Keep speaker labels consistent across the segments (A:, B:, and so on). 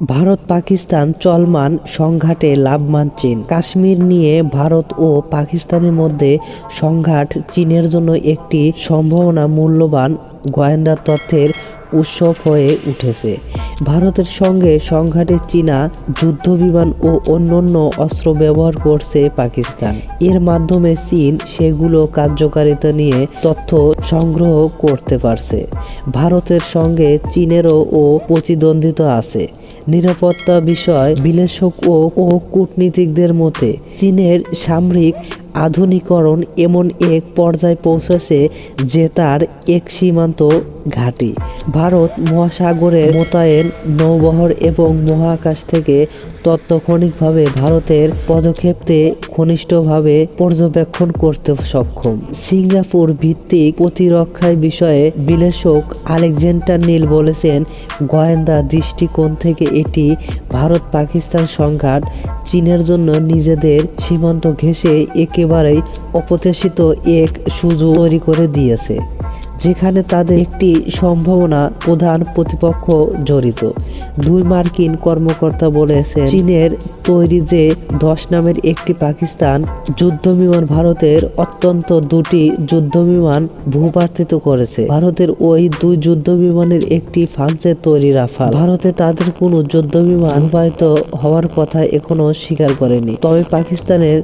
A: ভারত, পাকিস্তান চলমান সংঘাটে লাভবান চীন। কাশ্মীর নিয়ে ভারত ও পাকিস্তানের মধ্যে সংঘাট চীনের জন্য একটি সম্ভাবনা মূল্যবান গোয়েন্দা তথ্যের উৎসব হয়ে উঠেছে। ভারতের সঙ্গে সংঘাটে চীনা যুদ্ধবিমান ও অন্যান্য অস্ত্র ব্যবহার করছে পাকিস্তান। এর মাধ্যমে চীন সেগুলো কার্যকারিতা নিয়ে তথ্য সংগ্রহ করতে পারছে। ভারতের সঙ্গে চীনেরও ও প্রতিদ্বন্দ্বিতা আছে। নিরাপত্তা বিষয় বিশ্লেষক ও ও কূটনীতিকদের মতে, চীনের সামরিক আধুনিকরণ এমন এক পর্যায়ে পৌঁছেছে যে তার এক সীমান্ত ঘাঁটি। ভারত মহাসাগরের মোতায়েন, নৌবহর এবং মহাকাশ থেকে তৎক্ষণিকভাবে ভারতের পদক্ষেপকে ঘনিষ্ঠভাবে পর্যবেক্ষণ করতে সক্ষম। সিঙ্গাপুর ভিত্তিক প্রতিরক্ষা বিষয়ে বিশ্লেষক আলেকজান্ডার নীল বলেছেন, গোয়েন্দা দৃষ্টিকোণ থেকে এটি ভারত পাকিস্তান সংঘাত, চীনের জন্য নিজেদের সীমান্ত ঘেঁষে একেবারেই অপ্রত্যাশিত এক সুযোগ তৈরি করে দিয়েছে। যেখানে তাদের একটি সম্ভাবনা প্রধান প্রতিপক্ষ জড়িত। দুই মার্কিন কর্মকর্তা বলেছেন, চীনের তৈরি যে দশ নামের একটি পাকিস্তান যুদ্ধবিমান ভারতের অত্যন্ত দুটি যুদ্ধবিমান ভূপাতিত করেছে। ভারতের ওই দুই যুদ্ধবিমানের একটি ফ্রান্সের তৈরি রাফাল। ভারতে তাদের কোনো যুদ্ধবিমান ভূপাতিত হওয়ার কথা এখনও স্বীকার করেনি। তবে পাকিস্তানের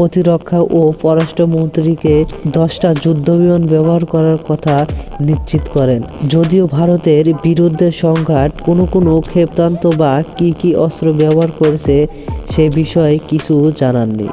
A: প্রতিরক্ষা ও পররাষ্ট্রমন্ত্রীকে দশটা যুদ্ধবিমান ব্যবহার করার কথা নিশ্চিত করেন। যদিও ভারতের বিরুদ্ধে সংঘাত কোনো কোনো ক্ষেপণাস্ত্র বা কি কি অস্ত্র ব্যবহার করেছে সে বিষয়ে কিছু জানাননি।